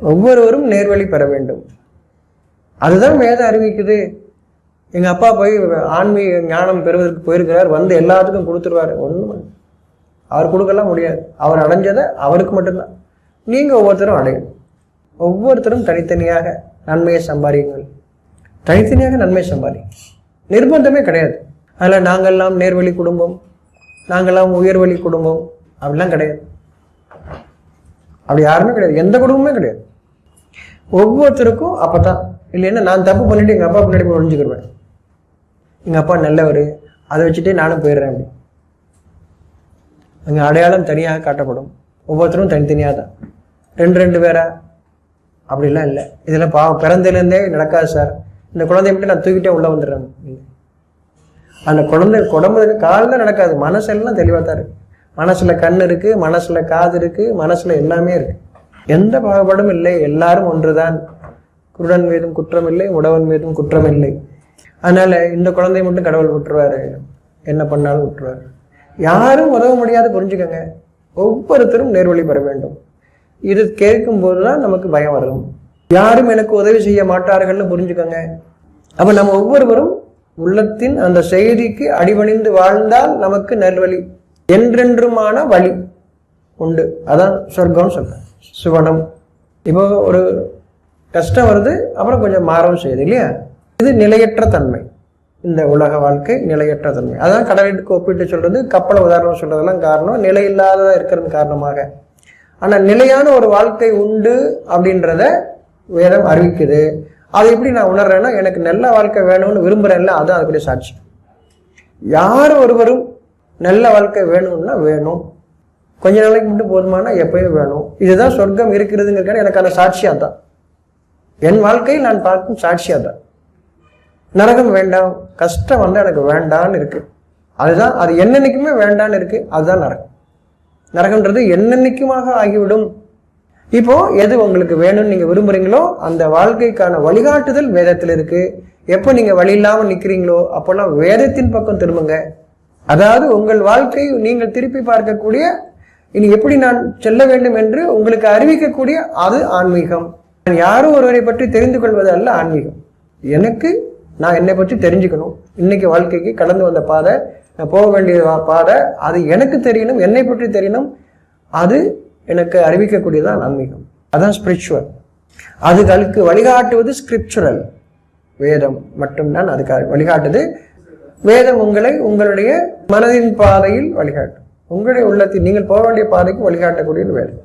ஒவ்வொருவரும் நேர்வழி பெற வேண்டும். அதுதான் வேதம் அறிவிக்குது. எங்கள் அப்பா போய் ஆன்மீக ஞானம் பெறுவதற்கு போயிருக்கிறார். வந்து எல்லாத்துக்கும் கொடுத்துருவாரு. ஒன்றும் அவர் கொடுக்கலாம் முடியாது. அவர் அடைஞ்சதை அவருக்கு மட்டும்தான். நீங்கள் ஒவ்வொருத்தரும் அடையணும். ஒவ்வொருத்தரும் தனித்தனியாக நன்மையை சம்பாதியுங்கள். தனித்தனியாக நன்மை சம்பாதி நிர்பந்தமே கிடையாது. அதில் நாங்கள்லாம் நேர்வழி குடும்பம் நாங்கள்லாம் உயர்வழி குடும்பம் அப்படிலாம் கிடையாது. அப்படி யாருமே கிடையாது. எந்த குடும்பமே கிடையாது. ஒவ்வொருத்தருக்கும் அப்பதான். இல்லைன்னா நான் தப்பு பண்ணிட்டு எங்கள் அப்பா பின்னாடி போய் ஒழிஞ்சுக்கிடுவேன் எங்கள் அப்பா நல்லவர். அதை வச்சுட்டே நானும் போயிடுறேன் அப்படி. அங்கே அடையாளம் தனியாக காட்டப்படும். ஒவ்வொருத்தரும் தனித்தனியாக தான். ரெண்டு ரெண்டு பேரா? அப்படிலாம் இல்லை. இதெல்லாம் பாவம் பிறந்ததுலேருந்தே நடக்காது சார். இந்த குழந்தைய மட்டும் நான் தூக்கிட்டே உள்ளே வந்துடுறேன். அந்த குழந்தை குடம்புக்கு காலில் நடக்காது. மனசெல்லாம் தெளிவாக தான் இருக்கு. மனசில் கண் இருக்குது மனசில் காது இருக்குது மனசில் எல்லாமே இருக்குது எந்த பாகுபாடும் இல்லை. எல்லாரும் ஒன்றுதான். குருடன் மீதும் குற்றம் இல்லை உடவன் மீதும் குற்றம் இல்லை. அதனால் இந்த குழந்தை மட்டும் கடவுள் விட்டுருவாரு. என்ன பண்ணாலும் விட்டுருவாரு. யாரும் உதவ முடியாது புரிஞ்சுக்கோங்க. ஒவ்வொருத்தரும் நேர்வழி பெற வேண்டும். இது கேட்கும் போதுதான் நமக்கு பயம் வரும். யாரும் எனக்கு உதவி செய்ய மாட்டார்கள்னு புரிஞ்சுக்கோங்க. அப்போ நம்ம ஒவ்வொருவரும் உள்ளத்தின் அந்த செய்திக்கு அடிபணிந்து வாழ்ந்தால் நமக்கு நல்வழி என்றென்றுமான வழி உண்டு. அதான் சொர்க்கம்னு சொல்கிறேன் சுவனம். இப்போ ஒரு கஷ்டம் வருது அப்புறம் கொஞ்சம் மாறவும் செய்யுது இல்லையா? இது நிலையற்ற தன்மை. இந்த உலக வாழ்க்கை நிலையற்ற தன்மை. அதான் கடலுக்கு ஒப்பிட்டு சொல்கிறது கப்பலை உதாரணம் சொல்கிறதெல்லாம் காரணம். நிலை இல்லாததாக இருக்கிறது காரணமாக. ஆனால் நிலையான ஒரு வாழ்க்கை உண்டு அப்படின்றத வேதம் அறிவிக்குது. அதை எப்படி நான் உணர்றேன்னா எனக்கு நல்ல வாழ்க்கை வேணும்னு விரும்புகிறேன்ல அதுதான் அதுக்குரிய சாட்சி. யார் ஒருவரும் நல்ல வாழ்க்கை வேணும்னா வேணும். கொஞ்ச நாளைக்கு மட்டும் போதுமானா எப்பயும் வேணும். இதுதான் சொர்க்கம் இருக்கிறதுங்கிறக்கான எனக்கான சாட்சியாக தான் என் வாழ்க்கையில் நான் பார்க்கும் சாட்சியாக தான் நரகம் வேண்டாம் கஷ்டம் வந்து எனக்கு வேண்டான்னு இருக்கு. அதுதான் அது என்னென்னைக்குமே வேண்டான்னு இருக்கு. அதுதான் நரகம். நரகன்றது என்னென்னைக்குமாக ஆகிவிடும். இப்போ எது உங்களுக்கு வேணும்னு நீங்க விரும்புறீங்களோ அந்த வாழ்க்கைக்கான வழிகாட்டுதல் வேதத்தில் இருக்கு எப்போ நீங்க வழி இல்லாமல் நிற்கிறீங்களோ அப்போல்லாம் வேதத்தின் பக்கம் திரும்புங்க. அதாவது உங்கள் வாழ்க்கை நீங்கள் திருப்பி பார்க்கக்கூடிய இனி எப்படி நான் செல்ல வேண்டும் என்று உங்களுக்கு அறிவிக்கக்கூடிய அது ஆன்மீகம். நான் யாரும் ஒருவரை பற்றி தெரிந்து கொள்வது அல்ல ஆன்மீகம். எனக்கு நான் என்னை பற்றி தெரிஞ்சுக்கணும். இன்னைக்கு வாழ்க்கைக்கு கடந்து வந்த பாதை நான் போக வேண்டிய பாதை அது எனக்கு தெரியணும் என்னை பற்றி தெரியணும். அது எனக்கு அறிவிக்கக்கூடியதான் ஆன்மீகம். அதான் ஸ்பிரிச்சுவல் அதுகளுக்கு வழிகாட்டுவது ஸ்கிரிப்சுரல் வேதம் மட்டும்தான் அதுக்கு வழிகாட்டுது. வேதம் உங்களை உங்களுடைய மனதின் பாதையில் வழிகாட்டும். உங்களுடைய உள்ளத்தில் நீங்கள் போக வேண்டிய பாதைக்கு வழிகாட்டக்கூடிய வேதம்.